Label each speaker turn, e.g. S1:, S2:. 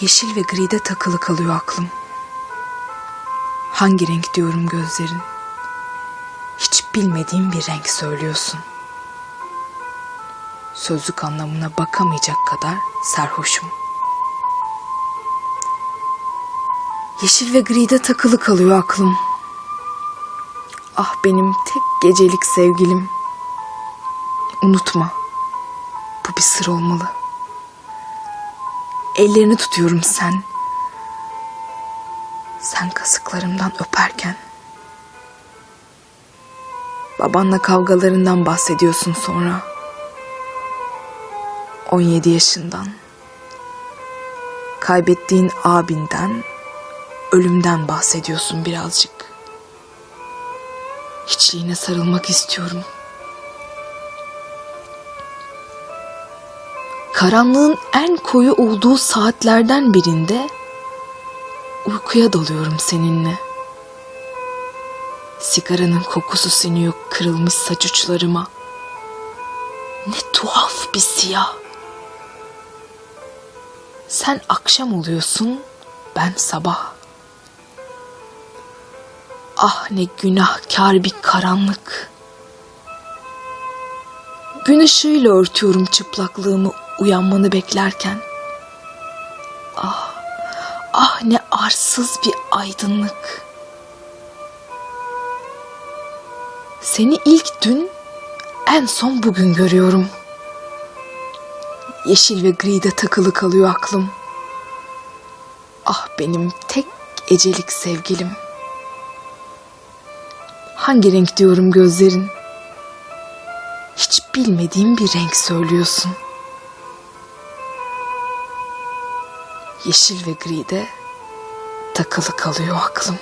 S1: Yeşil ve gride takılı kalıyor aklım. Hangi renk diyorum gözlerin? Hiç bilmediğim bir renk söylüyorsun. Sözlük anlamına bakamayacak kadar sarhoşum. Yeşil ve gride takılı kalıyor aklım. Ah benim tek gecelik sevgilim. Unutma. Bu bir sır olmalı. Ellerini tutuyorum sen. Sen kasıklarımdan öperken. Babanla kavgalarından bahsediyorsun sonra. 17 yaşından. Kaybettiğin abinden, ölümden bahsediyorsun birazcık. Hiçliğine sarılmak istiyorum. Karanlığın en koyu olduğu saatlerden birinde uykuya dalıyorum seninle. Sigaranın kokusu siniyor kırılmış saç uçlarıma. Ne tuhaf bir siyah. Sen akşam oluyorsun, ben sabah. Ah ne günahkar bir karanlık. Gün ışığıyla örtüyorum çıplaklığımı uyanmanı beklerken. Ah, ah ne arsız bir aydınlık. Seni ilk dün, en son bugün görüyorum. Yeşil ve gride takılı kalıyor aklım. Ah benim tek ecelik sevgilim. Hangi renk diyorum gözlerin? Hiç bilmediğim bir renk söylüyorsun. Yeşil ve gride takılı kalıyor aklım.